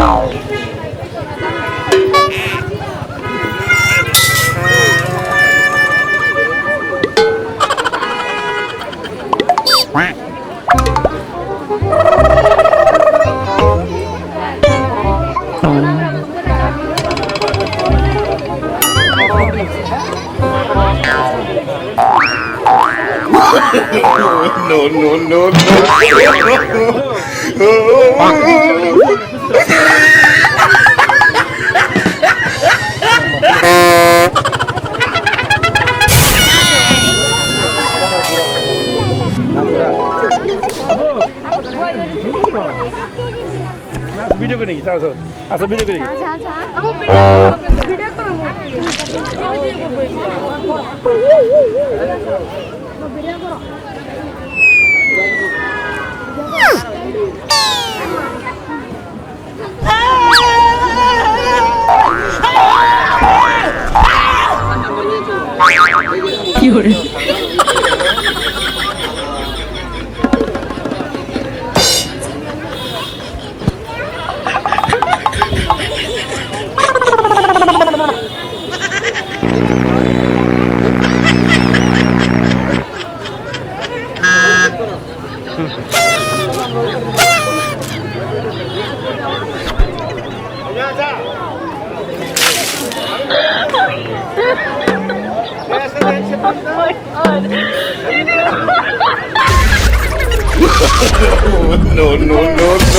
Oh. no, no, no, no. 미적은 이상해서 아서 미적은 이상해서 有人。No, no, no, no.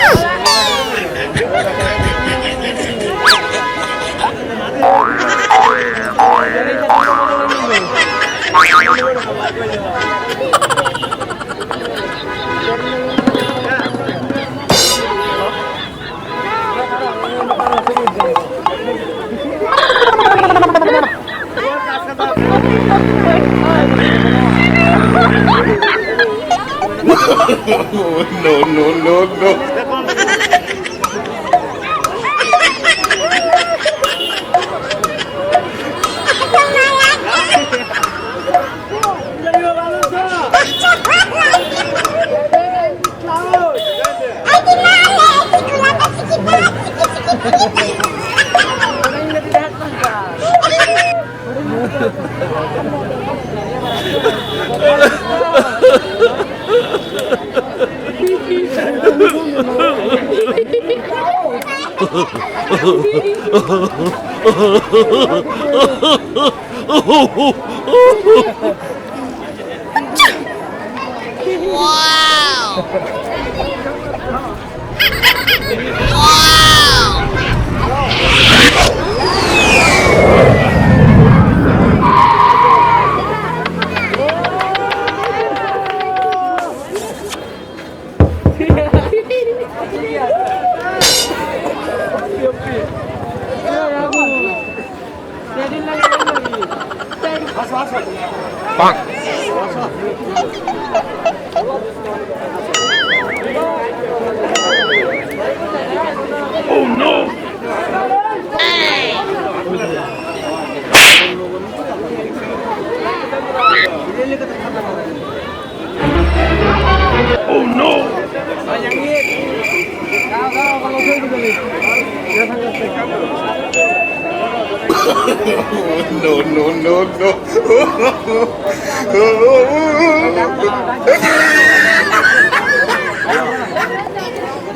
no, no, no, no. wow! 빵! Oh no! No, no, no.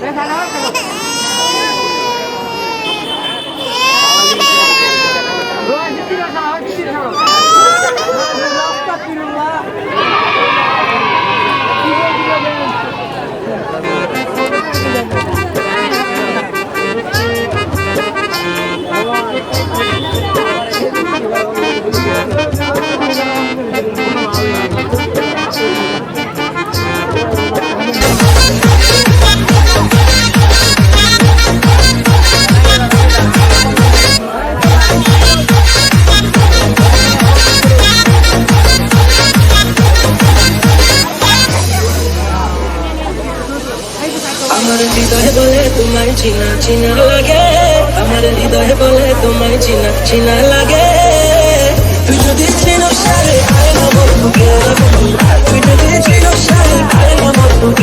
Thank আমার হৃদয় বলে তোমায় চিনা চিনা লাগে। আমার হৃদয় বলে তোমায় চিনা চিনা লাগে। তুই যদি চিনো সারে আয় না বলব তুই যদি চিনো সারে আয় না বলব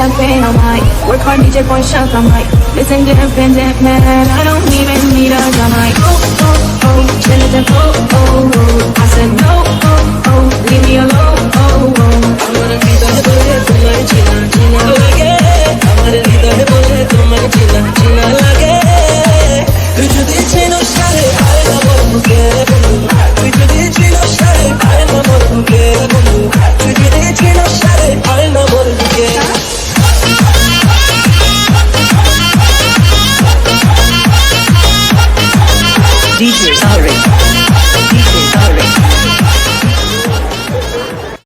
like pain on my Work hard, DJ point shot on my Listen independent man I don't even need a gun like Oh, oh, oh Chillin' and oh, oh, oh I said no, oh, oh Leave me alone, oh, oh I'm gonna keep on be the good, good,